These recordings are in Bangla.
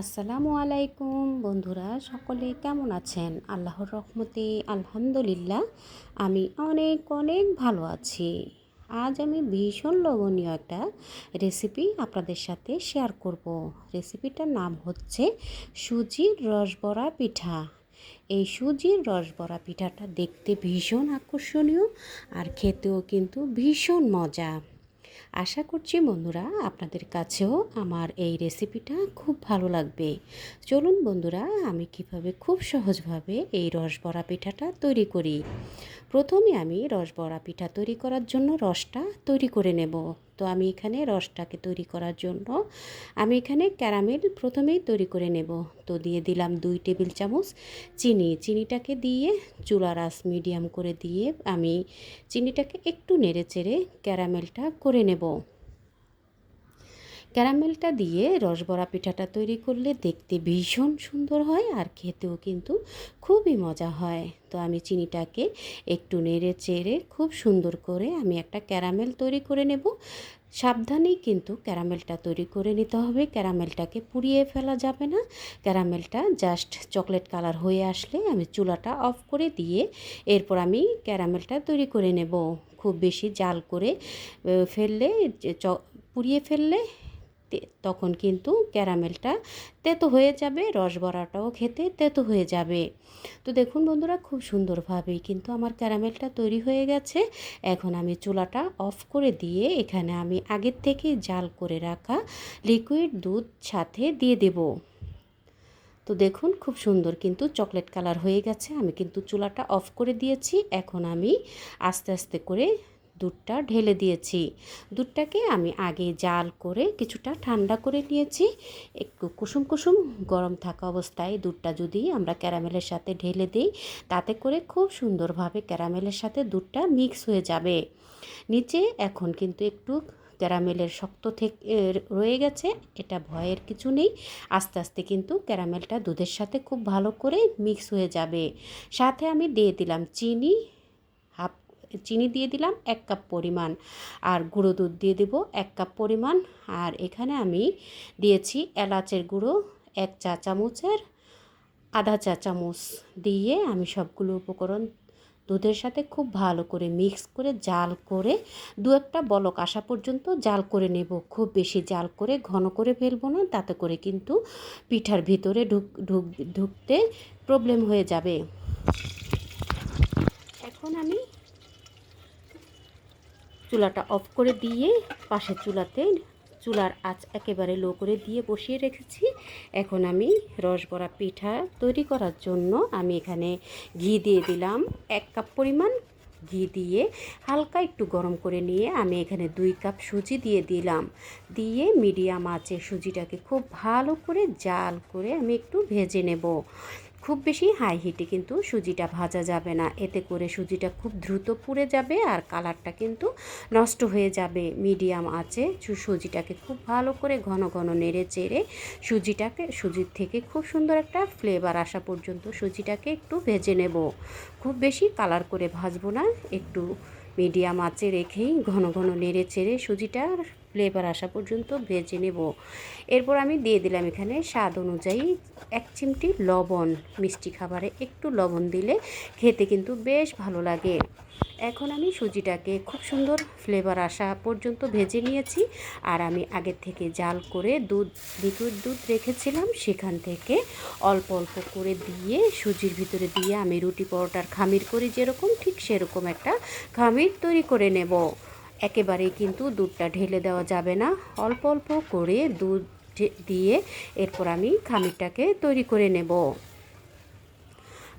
আসসালামু আলাইকুম বন্ধুরা, সকলে কেমন আছেন? আল্লাহর রহমতে আলহামদুলিল্লাহ, আমি অনেক অনেক ভালো আছি। আজ আমি ভীষণ লোভনীয় একটা রেসিপি আপনাদের সাথে শেয়ার করব। রেসিপিটার নাম হচ্ছে সুজির রসবড়া পিঠা। এই সুজির রসবড়া পিঠাটা দেখতে ভীষণ আকর্ষণীয় আর খেতেও কিন্তু ভীষণ মজা। আশা করছি বন্ধুরা আপনাদের কাছেও আমার এই রেসিপিটা খুব ভালো লাগবে। চলুন বন্ধুরা, আমি কীভাবে খুব সহজভাবে এই রস বড়া পিঠাটা তৈরি করি। প্রথমে আমি রস বড়া পিঠা তৈরি করার জন্য রসটা তৈরি করে নেব। তো আমি এখানে রসটাকে তৈরি করার জন্য আমি এখানে ক্যারামেল প্রথমেই তৈরি করে নেব। তো দিয়ে দিলাম দুই টেবিল চামচ চিনি। চিনিটাকে দিয়ে চুলা রাস মিডিয়াম করে দিয়ে আমি চিনিটাকে একটু নেড়ে চেড়ে ক্যারামেলটা করে নেব। ক্যারামেলটা দিয়ে রসবড়া পিঠাটা তৈরি করলে দেখতে ভীষণ সুন্দর হয় আর খেতেও কিন্তু খুবই মজা হয়। তো আমি চিনিটাকে একটু নেড়ে চেড়ে খুব সুন্দর করে আমি একটা ক্যারামেল তৈরি করে নেব। সাবধানেই কিন্তু ক্যারামেলটা তৈরি করে নিতে হবে। ক্যারামেলটাকে পুড়িয়ে ফেলা যাবে না। ক্যারামেলটা জাস্ট চকলেট কালার হয়ে আসলে আমি চুলাটা অফ করে দিয়ে এরপর আমি ক্যারামেলটা তৈরি করে নেব। খুব বেশি জাল করে ফেললে পুড়িয়ে ফেললে তখন কিন্তু ক্যারামেলটা তেতো হয়ে যাবে, রস রসবড়াটাও খেতে তেতো হয়ে যাবে। তো দেখুন বন্ধুরা, খুব সুন্দরভাবেই কিন্তু আমার ক্যারামেলটা তৈরি হয়ে গেছে। এখন আমি চুলাটা অফ করে দিয়ে এখানে আমি আগের থেকে জাল করে রাখা লিকুইড দুধ সাথে দিয়ে দেব। তো দেখুন, খুব সুন্দর কিন্তু চকলেট কালার হয়ে গেছে। আমি কিন্তু চুলাটা অফ করে দিয়েছি। এখন আমি আস্তে আস্তে করে দুধটা ঢেলে দিয়েছি। দুধটাকে আমি আগে জাল করে কিছুটা ঠান্ডা করে নিয়েছি। একটু কুসুম কুসুম গরম থাকা অবস্থায় দুধটা যদি আমরা ক্যারামেলের সাথে ঢেলে দিই, তাতে করে খুব সুন্দরভাবে ক্যারামেলের সাথে দুধটা মিক্স হয়ে যাবে। নিচে এখন কিন্তু একটু ক্যারামেলের শক্ত থেকে রয়ে গেছে, এটা ভয়ের কিছু নেই। আস্তে আস্তে কিন্তু ক্যারামেলটা দুধের সাথে খুব ভালো করে মিক্স হয়ে যাবে। সাথে আমি দিয়ে দিলাম চিনি চিনি দিয়ে দিলাম এক কাপ পরিমাণ আর গুঁড়ো দুধ দিয়ে দেব এক কাপ পরিমাণ। আর এখানে আমি দিয়েছি এলাচের গুঁড়ো এক চা চামচের আধা চা চামচ দিয়ে আমি সবগুলো উপকরণ দুধের সাথে খুব ভালো করে মিক্স করে জাল করে দু একটা বলক আসা পর্যন্ত জাল করে নেব। খুব বেশি জাল করে ঘন করে ফেলব না, তাতে করে কিন্তু পিঠার ভিতরে ঢুক ঢুক, ঢুকতে প্রবলেম হয়ে যাবে। এখন আমি চুলাটা অফ করে দিয়ে পাশের চুলাতে, চুলার আঁচ একেবারে লো করে দিয়ে বসিয়ে রেখেছি। এখন আমি রসবড়া পিঠা তৈরি করার জন্য আমি এখানে ঘি দিয়ে দিলাম। এক কাপ পরিমাণ ঘি দিয়ে হালকা একটু গরম করে নিয়ে আমি এখানে দুই কাপ সুজি দিয়ে দিলাম। দিয়ে মিডিয়াম আঁচে সুজিটাকে খুব ভালো করে জাল করে আমি একটু ভেজে নেব। খুব বেশি হাই হিটে কিন্তু সুজিটা ভাজা যাবে না। এতে করে সুজিটা খুব দ্রুত পুড়ে যাবে আর কালারটা কিন্তু নষ্ট হয়ে যাবে। মিডিয়াম আছে সুজিটাকে খুব ভালো করে ঘন ঘন নেড়ে চেড়ে সুজিটাকে, সুজির থেকে খুব সুন্দর একটা ফ্লেভার আসা পর্যন্ত সুজিটাকে একটু ভেজে নেব। খুব বেশি কালার করে ভাজবো না, একটু মিডিয়াম আঁচে রেখেই ঘন ঘন নেড়ে চেড়ে সুজিটা ফ্লেভার আসা পর্যন্ত ভেজে নেব। এরপর আমি দিয়ে দিলাম এখানে স্বাদ অনুযায়ী এক চিমটি লবণ। মিষ্টি খাবারে একটু লবণ দিলে খেতে কিন্তু বেশ ভালো লাগে। এখন আমি সুজিটাকে খুব সুন্দর ফ্লেভার আসা পর্যন্ত ভেজে নিয়েছি। আর আমি আগের থেকে জাল করে দুধ লিকুইড দুধ রেখেছিলাম সেখান থেকে অল্প অল্প করে দিয়ে সুজির ভিতরে দিয়ে আমি রুটি পরোটার খামির করি যেরকম, ঠিক সেরকম একটা খামির তৈরি করে নেব। একেবারেই কিন্তু দুধটা ঢেলে দেওয়া যাবে না। অল্প অল্প করে দুধ দিয়ে এরপর আমি খামিরটাকে তৈরি করে নেব।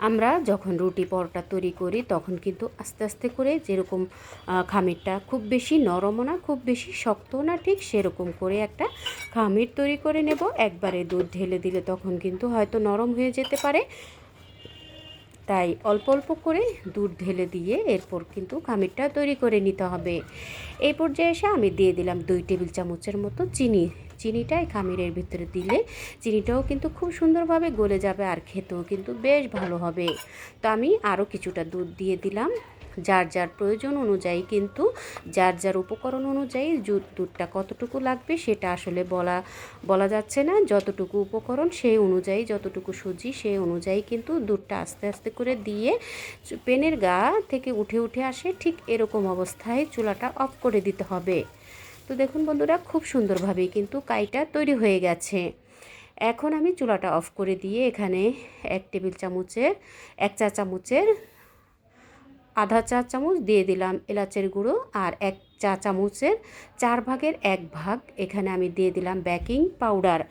আমরা যখন রুটি পরোটা তৈরি করি, তখন কিন্তু আস্তে আস্তে করে যেরকম খামিরটা খুব বেশি নরমও না, খুব বেশি শক্তও না, ঠিক সেরকম করে একটা খামির তৈরি করে নেব। একবারে দুধ ঢেলে দিলে তখন কিন্তু হয়তো নরম হয়ে যেতে পারে। তাই অল্প অল্প করে দুধ ঢেলে দিয়ে এরপর কিন্তু খামিরটা তৈরি করে নিতে হবে। এই পর্যায়ে এসে আমি দিয়ে দিলাম দুই টেবিল চামচের মতো চিনি। চিনিটাই খামিরের ভিতরে দিলে চিনিটাও কিন্তু খুব সুন্দরভাবে গলে যাবে আর খেতেও কিন্তু বেশ ভালো হবে। তো আমি আরও কিছুটা দুধ দিয়ে দিলাম। যার যার প্রয়োজন অনুযায়ী কিন্তু, যার যার উপকরণ অনুযায়ী দুধটা কতটুকু লাগবে সেটা আসলে বলা বলা যাচ্ছে না। যতটুকু উপকরণ সেই অনুযায়ী, যতটুকু সুজি সেই অনুযায়ী কিন্তু দুধটা আস্তে আস্তে করে দিয়ে পেনের গা থেকে উঠে উঠে আসে। ঠিক এরকম অবস্থায় চুলাটা অফ করে দিতে হবে। তো দেখুন বন্ধুরা, খুব সুন্দরভাবে কিন্তু কাইটা তৈরি হয়ে গেছে। এখন আমি চুলাটা অফ করে দিয়ে এখানে এক টেবিল চামচের, এক চা চামচের আধা চা চামচ দিয়ে দিলাম এলাচের গুঁড়ো আর এক চা চামচের চার ভাগের এক ভাগ। এখানে আমি দিয়ে দিলাম বেকিং পাউডার।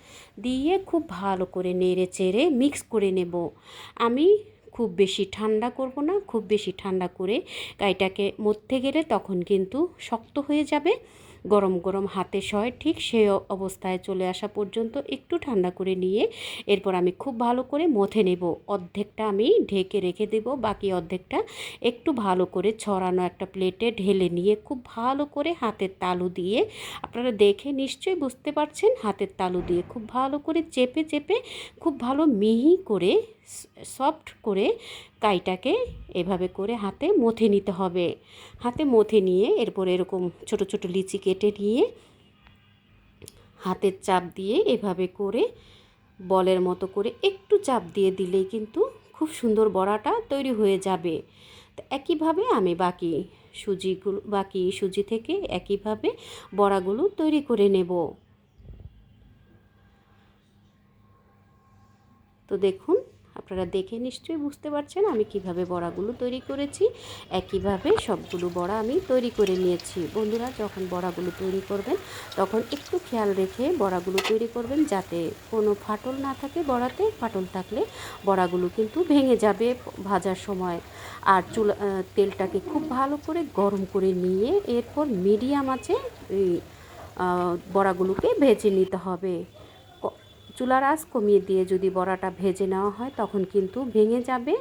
দিয়ে খুব ভালো করে নেড়ে চেড়ে মিক্স করে নেব। আমি খুব বেশি ঠান্ডা করব না, খুব বেশি ঠান্ডা করে গাইটাকে মধ্যে গেলে তখন কিন্তু শক্ত হয়ে যাবে। গরম গরম হাতে সয় ঠিক সেই অবস্থায় চলে আসা পর্যন্ত একটু ঠান্ডা করে নিয়ে এরপর আমি খুব ভালো করে মথে নেব। অর্ধেকটা আমি ঢেকে রেখে দেব, বাকি অর্ধেকটা একটু ভালো করে ছড়ানো একটা প্লেটে ঢেলে নিয়ে খুব ভালো করে হাতের তালু দিয়ে, আপনারা দেখে নিশ্চয়ই বুঝতে পারছেন, হাতের তালু দিয়ে খুব ভালো করে চেপে চেপে খুব ভালো মিহি করে সফট করে কাইটাকে এভাবে করে হাতে মথে নিতে হবে। হাতে মথে নিয়ে এরপর এরকম ছোট ছোট লিচি কেটে নিয়ে হাতের চাপ দিয়ে এভাবে করে বলের মতো করে একটু চাপ দিয়ে দিলেই কিন্তু খুব সুন্দর বড়াটা তৈরি হয়ে যাবে। তো একইভাবে আমি বাকি সুজিগুলো, বাকি সুজি থেকে একইভাবে বড়াগুলো তৈরি করে নেব। তো দেখুন আপনারা দেখে নিশ্চয়ই বুঝতে পারছেন আমি কীভাবে বড়াগুলো তৈরি করেছি। একইভাবে সবগুলো বড়া আমি তৈরি করে নিয়েছি। বন্ধুরা, যখন বড়াগুলো তৈরি করবেন, তখন একটু খেয়াল রেখে বড়াগুলো তৈরি করবেন যাতে কোনো ফাটল না থাকে বড়াতে। ফাটল থাকলে বড়াগুলো কিন্তু ভেঙে যাবে ভাজার সময়। আর চুলা তেলটাকে খুব ভালো করে গরম করে নিয়ে এরপর মিডিয়াম আছে বড়াগুলোকে ভেজে নিতে হবে। চুলার আঁচ কমিয়ে দিয়ে যদি বড়াটা ভেজে নেওয়া হয়, তখন কিন্তু ভেঙে যাবে।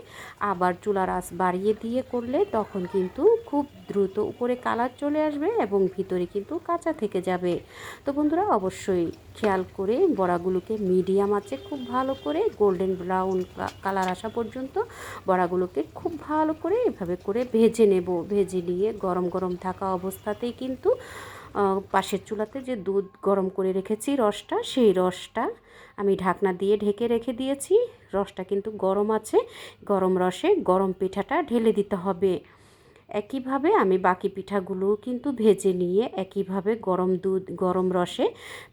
আবার চুলার আঁচ বাড়িয়ে দিয়ে করলে তখন কিন্তু খুব দ্রুত উপরে কালার চলে আসবে এবং ভিতরে কিন্তু কাঁচা থেকে যাবে। তো বন্ধুরা, অবশ্যই খেয়াল করে বড়াগুলোকে মিডিয়াম আছে খুব ভালো করে, গোল্ডেন ব্রাউন কালার আসা পর্যন্ত বড়াগুলোকে খুব ভালো করে এভাবে করে ভেজে নেব। ভেজে নিয়ে গরম গরম থাকা অবস্থাতেই কিন্তু পাশের চুলাতে যে দুধ গরম করে রেখেছি রসটা, সেই রসটা আমি ঢাকনা দিয়ে ঢেকে রেখে দিয়েছি। রসটা কিন্তু গরম আছে, গরম রসে গরম পিঠাটা ঢেলে দিতে হবে। একইভাবে আমি বাকি পিঠাগুলো কিন্তু ভেজে নিয়ে একইভাবে গরম দুধ, গরম রসে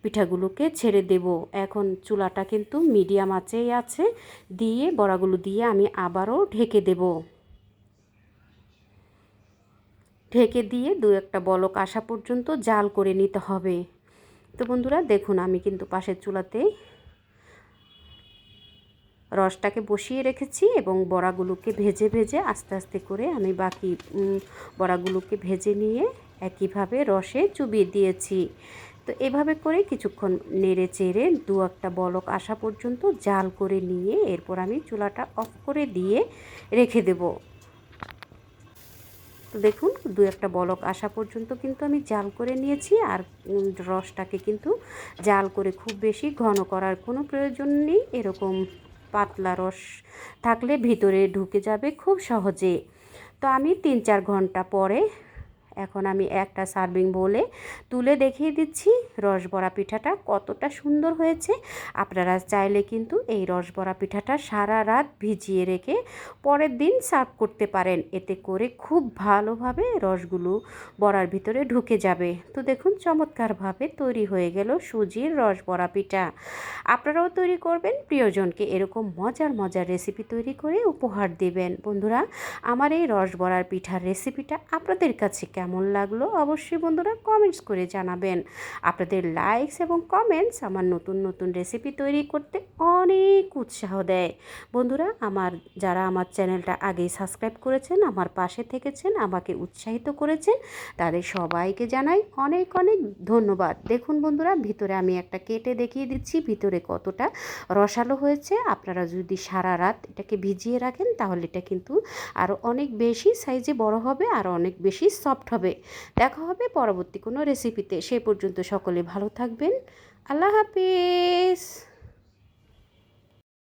পিঠাগুলোকে ছেড়ে দেব। এখন চুলাটা কিন্তু মিডিয়াম আঁচেই আছে, দিয়ে বড়াগুলো দিয়ে আমি আবারও ঢেকে দেব। ঢেকে দিয়ে দু একটা বলক আসা পর্যন্ত জাল করে নিতে হবে। তো বন্ধুরা, দেখুন, আমি কিন্তু পাশের চুলাতে রসটাকে বসিয়ে রেখেছি এবং বড়াগুলোকে ভেজে ভেজে আস্তে আস্তে করে আমি বাকি বড়াগুলোকে ভেজে নিয়ে একইভাবে রসে চুবিয়ে দিয়েছি। তো এভাবে করে কিছুক্ষণ নেড়ে চেড়ে দু একটা বলক আসা পর্যন্ত জাল করে নিয়ে এরপর আমি চুলাটা অফ করে দিয়ে রেখে দেবো। তো দেখুন, দু একটা বলক আসা পর্যন্ত কিন্তু আমি জাল করে নিয়েছি আর রসটাকে কিন্তু জাল করে খুব বেশি ঘন করার কোনো প্রয়োজন নেই। এরকম পাতলা রস থাকলে ভিতরে ঢুকে যাবে খুব সহজে। তো আমি তিন চার ঘণ্টা পরে এখন আমি একটা সার্ভিং বলে তুলে দেখিয়ে দিচ্ছি। রসবড়া পিঠাটা কতটা সুন্দর হয়েছে। আপনারা চাইলে কিন্তু এই রসবড়া পিঠাটা সারা রাত ভিজিয়ে রেখে পরের দিন সার্ভ করতে পারেন। এতে করে খুব ভালোভাবে রসগুলো বড়ার ভিতরে ঢুকে যাবে। তো দেখুন চমৎকারভাবে তৈরি হয়ে গেল সুজির রস বড়া পিঠা। আপনারাও তৈরি করবেন, প্রিয়জনকে এরকম মজার মজার রেসিপি তৈরি করে উপহার দেবেন। বন্ধুরা, আমার এই রস বড়ার পিঠার রেসিপিটা আপনাদের কাছে কেমন লাগল অবশ্যই বন্ধুরা কমেন্টস করে জানাবেন। আপনাদের লাইকস এবং কমেন্টস আমার নতুন নতুন রেসিপি তৈরি করতে অনেক উৎসাহ দেয়। বন্ধুরা আমার, যারা আমার চ্যানেলটা আগেই সাবস্ক্রাইব করেছেন, আমার পাশে থেকেছেন, আমাকে উৎসাহিত করেছেন, তাদের সবাইকে জানাই অনেক অনেক ধন্যবাদ। দেখুন বন্ধুরা, ভিতরে আমি একটা কেটে দেখিয়ে দিচ্ছি, ভিতরে কতটা রসালো হয়েছে। আপনারা যদি সারা রাত এটাকে ভিজিয়ে রাখেন, তাহলে এটা কিন্তু আরও অনেক বেশি সাইজে বড় হবে, আর অনেক বেশি সফট হবে। দেখা হবে পরবর্তী কোনো রেসিপিতে সে পর্যন্ত সকলে ভালো থাকবেন। আল্লাহ হাফিজ।